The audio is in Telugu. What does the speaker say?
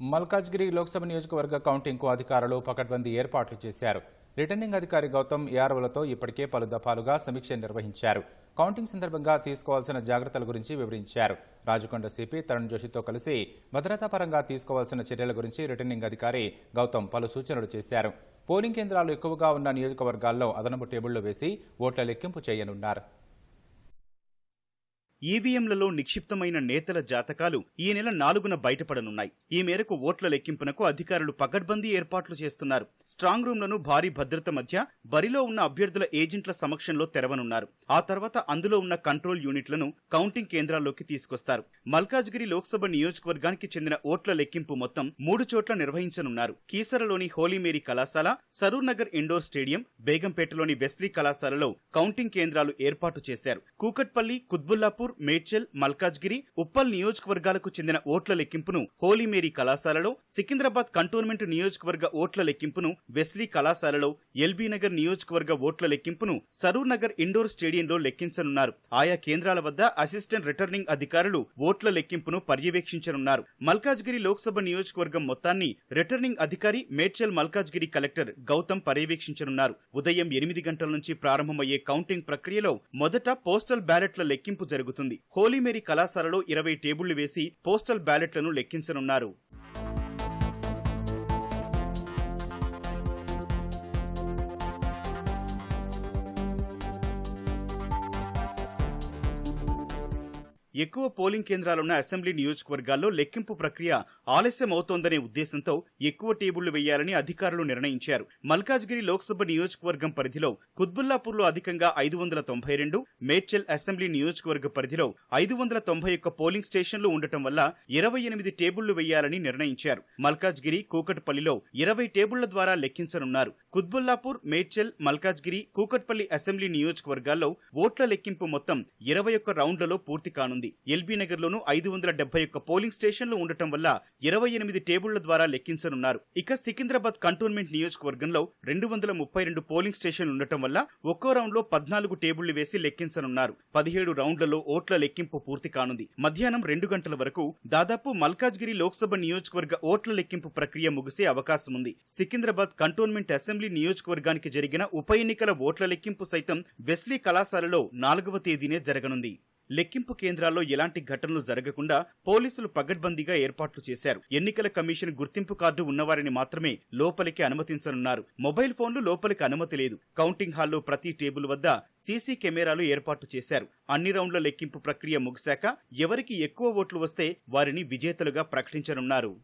మల్కాజ్గిరి లోక్సభ నియోజకవర్గ కౌంటింగ్కు అధికారులు పకడ్బందీ ఏర్పాట్లు చేశారు. రిటర్నింగ్ అధికారి గౌతమ్ ఏఆర్ఓలతో ఇప్పటికే పలు దఫాలుగా సమీక్ష నిర్వహించారు. కౌంటింగ్ సందర్భంగా తీసుకోవాల్సిన జాగ్రత్తల గురించి వివరించారు. రాజకొండ సిపి తరుణ్ జోషితో కలిసి భద్రతా పరంగా తీసుకోవాల్సిన చర్యల గురించి రిటర్నింగ్ అధికారి గౌతమ్ పలు సూచనలు చేశారు. పోలింగ్ కేంద్రాలు ఎక్కువగా ఉన్న నియోజకవర్గాల్లో అదనపు టేబుళ్ళు వేసి ఓట్ల లెక్కింపు చేయనున్నారు. ఈవీఎంలలో నిక్షిప్తమైన నేతల జాతకాలు ఈ నెల నాలుగున బయటపడనున్నాయి. ఈ మేరకు ఓట్ల లెక్కింపునకు అధికారులు పకడ్బందీ ఏర్పాట్లు చేస్తున్నారు. స్ట్రాంగ్ రూమ్లను భారీ భద్రత మధ్య బరిలో ఉన్న అభ్యర్థుల ఏజెంట్ల సమక్షంలో తెరవనున్నారు. ఆ తర్వాత అందులో ఉన్న కంట్రోల్ యూనిట్లను కౌంటింగ్ కేంద్రాల్లోకి తీసుకొస్తారు. మల్కాజ్గిరి లోక్సభ నియోజకవర్గానికి చెందిన ఓట్ల లెక్కింపు మొత్తం మూడు చోట్ల నిర్వహించనున్నారు. కీసరలోని హోలీమేరీ కళాశాల సరూర్ నగర్ ఇండోర్ స్టేడియం బేగంపేటలోని వెస్లీ కళాశాలలో కౌంటింగ్ కేంద్రాలు ఏర్పాటు చేశారు. కూకట్పల్లి కుత్బుల్లాపూర్ మేడ్చల్ మల్కాజ్గిరి ఉప్పల్ నియోజకవర్గాలకు చెందిన ఓట్ల లెక్కింపును హోలీమేరీ కళాశాలలో సికింద్రాబాద్ కంటోన్మెంట్ నియోజకవర్గ ఓట్ల లెక్కింపును వెస్లీ కళాశాలలో ఎల్బీనగర్ నియోజకవర్గ ఓట్ల లెక్కింపును సరూర్ నగర్ ఇండోర్ స్టేడియంలో లెక్కించనున్నారు. ఆయా కేంద్రాల వద్ద అసిస్టెంట్ రిటర్నింగ్ అధికారులు ఓట్ల లెక్కింపును పర్యవేక్షించనున్నారు. మల్కాజ్గిరి లోక్సభ నియోజకవర్గం మొత్తాన్ని రిటర్నింగ్ అధికారి మేడ్చల్ మల్కాజ్గిరి కలెక్టర్ గౌతమ్ పర్యవేక్షించనున్నారు. ఉదయం ఎనిమిది గంటల నుంచి ప్రారంభమయ్యే కౌంటింగ్ ప్రక్రియలో మొదట పోస్టల్ బ్యాలెట్ల లెక్కింపు జరుగుతుంది. హోలీమేరీ కళాశాలలో ఇరవై టేబుళ్ళు వేసి పోస్టల్ బ్యాలెట్లను లెక్కించనున్నారు. ఎక్కువ పోలింగ్ కేంద్రాలున్న అసెంబ్లీ నియోజకవర్గాల్లో లెక్కింపు ప్రక్రియ ఆలస్యం అవుతోందనే ఉద్దేశంతో ఎక్కువ టేబుళ్ళు వేయాలని అధికారులు నిర్ణయించారు. మల్కాజ్గిరి లోక్సభ నియోజకవర్గం పరిధిలో కుత్బుల్లాపూర్లో అధికంగా ఐదు వందల తొంభై రెండు మేడ్చల్ అసెంబ్లీ నియోజకవర్గ పరిధిలో ఐదు వందల తొంభై ఒక్క పోలింగ్ స్టేషన్లు ఉండటం వల్ల ఇరవై ఎనిమిది టేబుళ్ళు వేయాలని నిర్ణయించారు. మల్కాజ్గిరి కూకట్పల్లిలో ఇరవై టేబుళ్ళ ద్వారా లెక్కించనున్నారు. కుత్బుల్లాపూర్ మేడ్చల్ మల్కాజ్గిరి కూకట్పల్లి అసెంబ్లీ నియోజకవర్గాల్లో ఓట్ల లెక్కింపు మొత్తం ఇరవై ఒక్క రౌండ్లలో పూర్తి కానుంది. ఎల్బీ నగర్లోనూ ఐదు వందల డెబ్బై ఒక్క పోలింగ్ స్టేషన్లు ఉండటం వల్ల ఇరవై ఎనిమిది టేబుళ్ళ ద్వారా లెక్కించనున్నారు. ఇక సికింద్రాబాద్ కంటోన్మెంట్ నియోజకవర్గంలో రెండు వందల ముప్పై రెండు పోలింగ్ స్టేషన్లు ఉండటం వల్ల ఒక్కో రౌండ్లో పద్నాలుగు టేబుళ్ళు వేసి లెక్కించనున్నారు. పదిహేడు రౌండ్లలో ఓట్ల లెక్కింపు పూర్తి కానుంది. మధ్యాహ్నం రెండు గంటల వరకు దాదాపు మల్కాజ్గిరి లోక్సభ నియోజకవర్గ ఓట్ల లెక్కింపు ప్రక్రియ ముగిసే అవకాశం ఉంది. సికింద్రాబాద్ కంటోన్మెంట్ అసెంబ్లీ నియోజకవర్గానికి జరిగిన ఉప ఎన్నికల ఓట్ల లెక్కింపు సైతం వెస్లీ కళాశాలలో నాలుగవ తేదీనే జరగనుంది. లెక్కింపు కేంద్రాల్లో ఎలాంటి ఘటనలు జరగకుండా పోలీసులు పగడ్బందీగా ఏర్పాట్లు చేశారు. ఎన్నికల కమిషన్ గుర్తింపు కార్డు ఉన్నవారిని మాత్రమే లోపలికి అనుమతించనున్నారు. మొబైల్ ఫోన్లు లోపలికి అనుమతి లేదు. కౌంటింగ్ హాల్లో ప్రతి టేబుల్ వద్ద సీసీ కెమెరాలు ఏర్పాటు చేశారు. అన్ని రౌండ్ల లెక్కింపు ప్రక్రియ ముగిశాక ఎవరికి ఎక్కువ ఓట్లు వస్తే వారిని విజేతలుగా ప్రకటించనున్నారు.